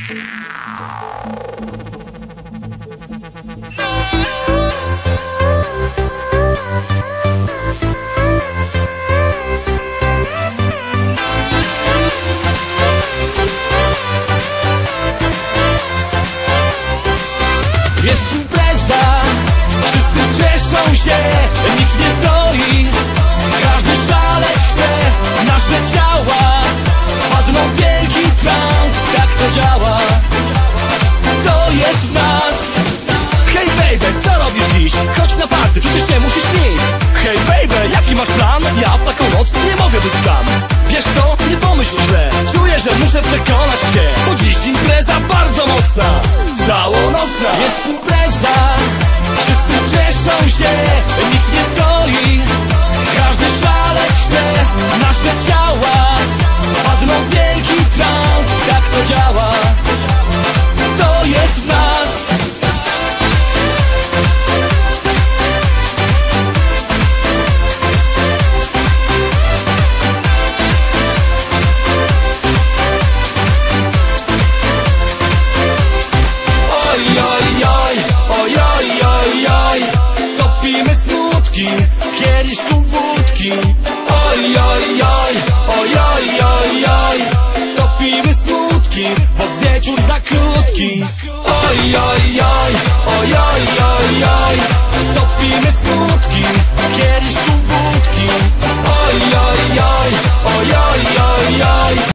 Thank you. Chodź na party, przecież nie musisz nic kieliszku wódki Oj, oj, oj, oj, oj, oj, oj. Topimy smutki, bo wieczór za krótki. Oj, oj, oj